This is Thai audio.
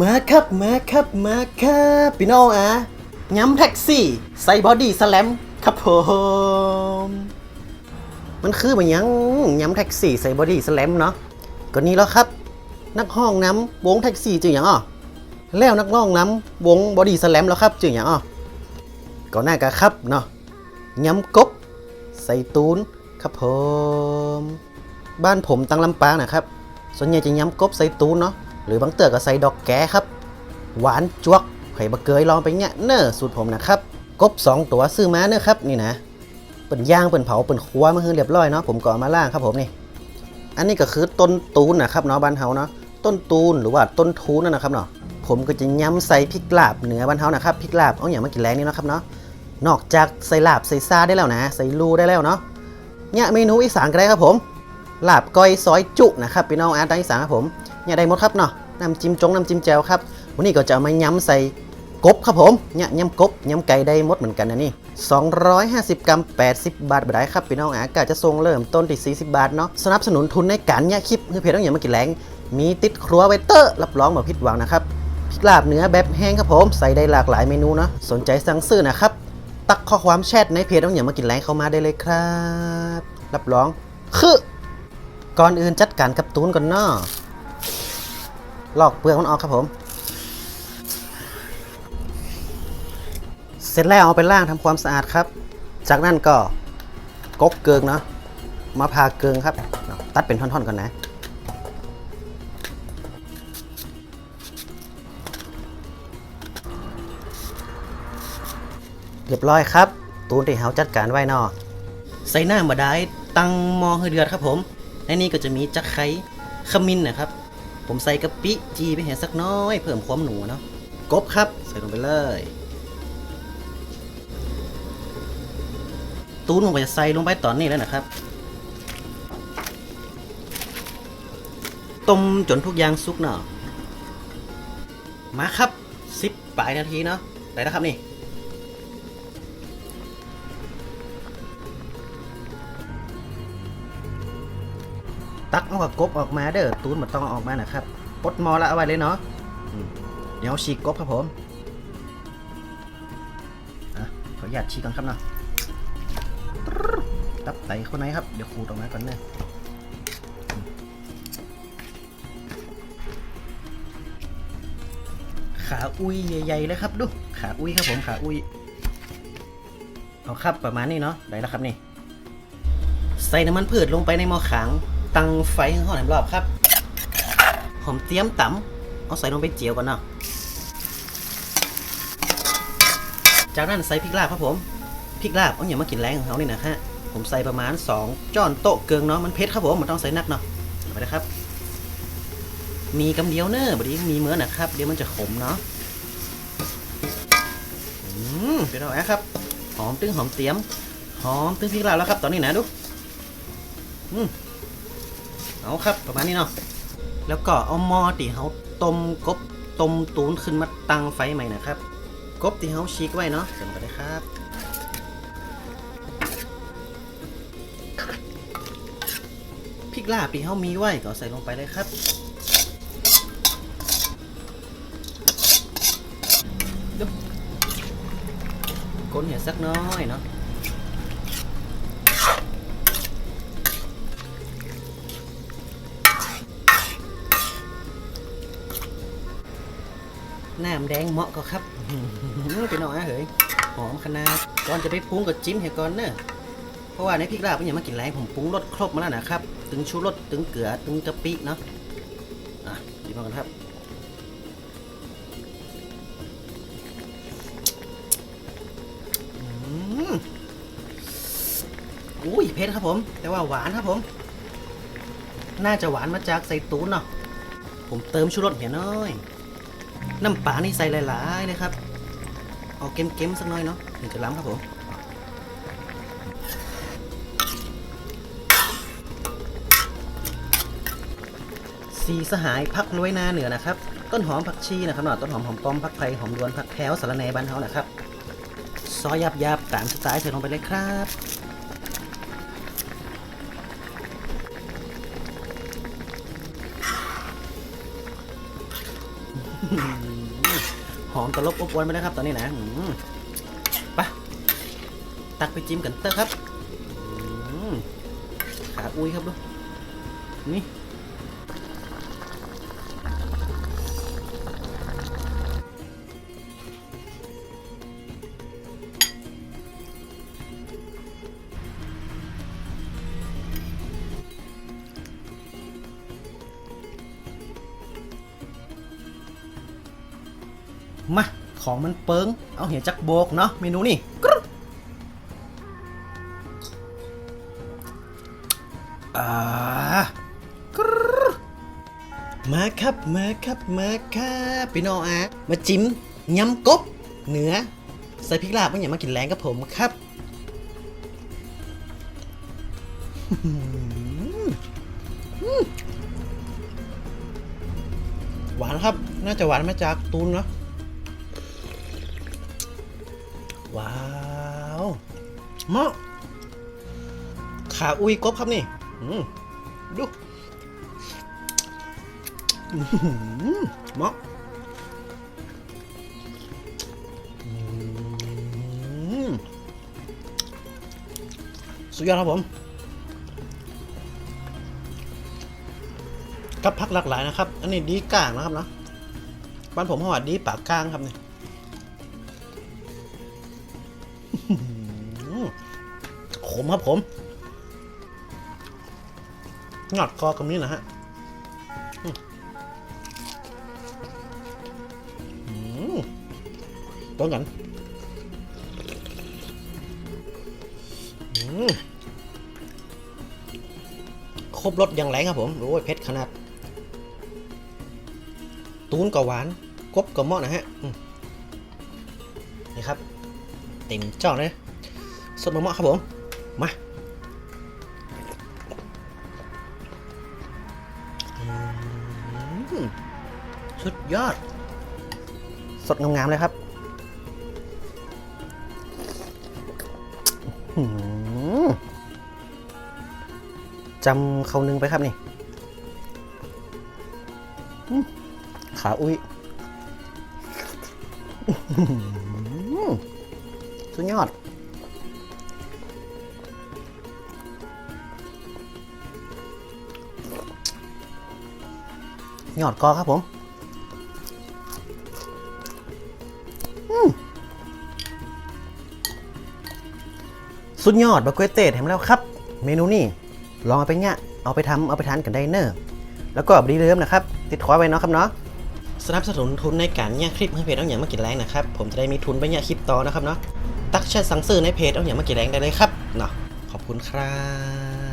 มาครับมาครับมาครับพี่น้องอะย้ำแท็กซี่ใส่บอดี้สแลมครับผมมันคือมันยังย้ำแท็กซี่ใส่บอดี้สแลมเนาะก็นี่แล้วครับ นักห้องน้ำวงแท็กซี่จึงอย่างอะแล้วนักร้องน้ำวงบอดี้สแลมแล้วครับจึงอย่างอะก็น่ากะครับเนาะย้ำกบใส่ตูนครับผม บ้านผมตังลำปางนะครับ ส่วนใหญ่จะย้ำกบใส่ตูนเนาะ หรือบางเตือก็ใส่ดอกแก้ครับ หวานจวกไข่บะเกยลองไปเนี่ยเนอสูตรผมนะครับ กบ 2 ตัวซื้อมาเนอะครับนี่นะเปิ่นย่างเปิ่นเผาเปิ่นครัวมาคือเรียบร้อยเนาะผมก็เอมาล่างครับผมนี่ อันนี้ก็คือต้นตูนนะครับเนาะบ้านเฮาเนาะต้นตูนหรือว่าต้นทูนนั่นนะครับเนาะผมก็จะย้ำใส่พริกลาบเหนือบ้านเฮานะครับพริกลาบเอาอย่างมากินแรงนี่เนะครับเนาะนอกจากใส่ลาบใส่ซาได้แล้วนะ ใส่ลูได้แล้วเนาะเนี่ยเมนูอีสานก็ได้ครับผมลาบก้อยซอยจุนะครับพี่น้องอาร์ตอีสานครับผม เนี่ยได้หมดครับเนาะน้ำจิ้มจงน้ำจิ้มแจ่วครับวันนี้ก็จะมาย้ำใส่กบครับผมเนี่ยย้ำกบย้ำไก่ได้หมดเหมือนกันนะนี่ 250 กรัม 80 บาทบาทครับพี่น้องอาก็จะทรงเริ่มต้นที่40 บาทเนาะสนับสนุนทุนในการเนี่ยคลิปเพื่อเพจต้องอย่ามากินแรงมีติดครัวไวเตอร์รับรองแบบผิดหวังนะครับพริกลาบเนื้อแบบแห้งครับผมใส่ได้หลากหลายเมนูเนาะสนใจสั่งซื้อนะครับตักข้อความแชทในเพจต้องอย่ามากินแรงเข้ามาได้เลยครับ รับรองคือก่อนอื่นจัดการกับตูนก่อนเนาะ ลอกเปลือกมันออกครับผม เสร็จแล้วเอาไปล้างทำความสะอาดครับ จากนั้นก็กกเกิงเนาะมาพาเกิงครับ ตัดเป็นท่อนๆก่อนนะเรียบร้อยครับ ตูนที่เฮาจัดการไว้นาะใส่น้ำบาได้ ตั้งมอให้เดือดครับผมในนี้ก็จะมีจักไคร้ขมิ้นนะครับ ผมใส่กะปิจีไปเห็นสักน้อย เพิ่มความหนูเนาะกบครับ ใส่ลงไปเลย ตูนผมก็จะใส่ลงไปตอนนี้แล้วนะครับต้มจนทุกอย่างสุกเนาะมาครับสิบปลายนาทีเนาะได้แล้วครับนี่ ตักเอากับกบออกมาเด้อตูนมันต้องออกมานะครับปดมอละเอาไว้เลยเนาะเดี๋ยวฉีกกบครับผมอะขออนุญาตฉีกก่อนครับเนาะตับไตเข้าในครับ เดี๋ยวขูดออกมาก่อนเนอะขาอุ้ยใหญ่ๆเลยครับดูขาอุ้ยครับผมขาอุ้ยเอาครับประมาณนี้เนาะได้แล้วครับนี่ใส่น้ำมันพืชลงไปในหม้อขัง ตั้งไฟให้หอมรอบครับ หอมเตรียมตำเอาใส่ลงไปเจียวก่อนเนาะ จากนั้นใส่พริกลาบครับผม พริกลาบเอาอย่ามากินแรงของเขานี่นะฮะ ผมใส่ประมาณ 2 จ้อนโต๊ะเกิงเนาะ มันเผ็ดครับผม มันต้องใส่นักเนาะเอาไปนะครับ มีกำเดียวเนอะบดีมีเมื่อนะครับ เดี๋ยวมันจะขมเนาะ อืมเป็นเอาแอะครับ หอมตึงหอมเตรียม หอมตึงพริกลาบแล้วครับ ตอนนี้นะดู อืม เอาครับประมาณนี้เนาะแล้วก็เอาหม้อที่เขาต้มกบต้มตูนขึ้นมาตั้งไฟใหม่นะครับ กบที่เขาชีกไว้เนาะเสร็จไปเลยครับพริกลาบที่เขามีไว้ก็ใส่ลงไปเลยครับดูก้นเห็ดสักน้อยเนาะ น้ำแดงเหมาะก็ครับไปหน่อยนะเฮ้ยหอมขนาดก่อนจะไปปรุงก็จิ้มให้ก่อนเนอะเพราะว่าในพริกลาบมันอย่ามากินแรงผมปรุงรสครบมาแล้วนะครับตึงชูรสตึงเกลือตึงกะปิเนาะอะจิ้มากันครับอุ้ยเผ็ดครับผม แต่ว่าหวานครับผม น่าจะหวานมาจากใส่ตูนเนาะผมเติมชูรสเห็นน้อย น้ำปลานี่ใส่หลายๆเลยครับ เอาเค็มๆสักหน่อยเนาะถึงจะล้ำครับผมสีสหายพักน้วยนาเหนือนะครับ ต้นหอมผักชีนะครับเนาะต้นหอมหอมป้อมผักไทยหอมดวนผักแพรวสาระแนบ้านเฮานะครับ ซอยยับยับตามสไตล์เธอลงไปเลยครับ หอมตลบอบอวนไปนะครับ ตอนนี้นะอืมไปตักไปจิ้มกันเตอร์ครับขาอุ้ยครับดูนี่ มา ของมันเปิง เอาเหี่ยจักโบกเนาะเมนูนี่กรึ๊บกรึ๊บมาครับมาครับมาครับพี่น้องอะมาจิ้มยำกบเนื้อใส่พริกลาบไม่อย่ามากินแรงกับผมครับหวานครับ น่าจะหวานมาจากตูนเนาะ ว้าวเมาะขาอุ้ยกบครับนี่อืมดูเมาะสุดยอดครับผม กับพักหลากหลายนะครับ อันนี้ดีกลางนะครับเนาะบ้านผมหอดดีปากกลางครับนี่อื้ ขมครับผมงอดคอกับนี้นะฮะอือต้นกันอืมครบรสอย่างแรงครับผม โอ้ยเผ็ดขนาด ตูนก็หวานกบก็เหมาะนะฮะ นี่ครับ เต็มจอเลยสดมะม่วงครับผม มาสุดยอด สดงามๆเลยครับอื้อหือจำเขานึงไปครับนี่ ขาอุ้ยสุดยอด ยอดกอครับผมสุดยอดบะกวยเตดเห็นแล้วครับ เมนูนี้ลองเอาไปเนี่ยเอาไปทำเอาไปทานกันได้เนอร์แล้วก็บดีเริ่มนะครับ ติดคอไว้เนาะครับเนาะสนับสนุนทุนในการเนี่ยคลิปให้เพจเอาอย่างมากินแรงนะครับ ผมจะได้มีทุนไปเนี่ยคลิปต่อนะครับเนาะตักแชทสั่งซื้อในเพจเอาอย่างมากินแรงได้เลยครับเนาะขอบคุณครับ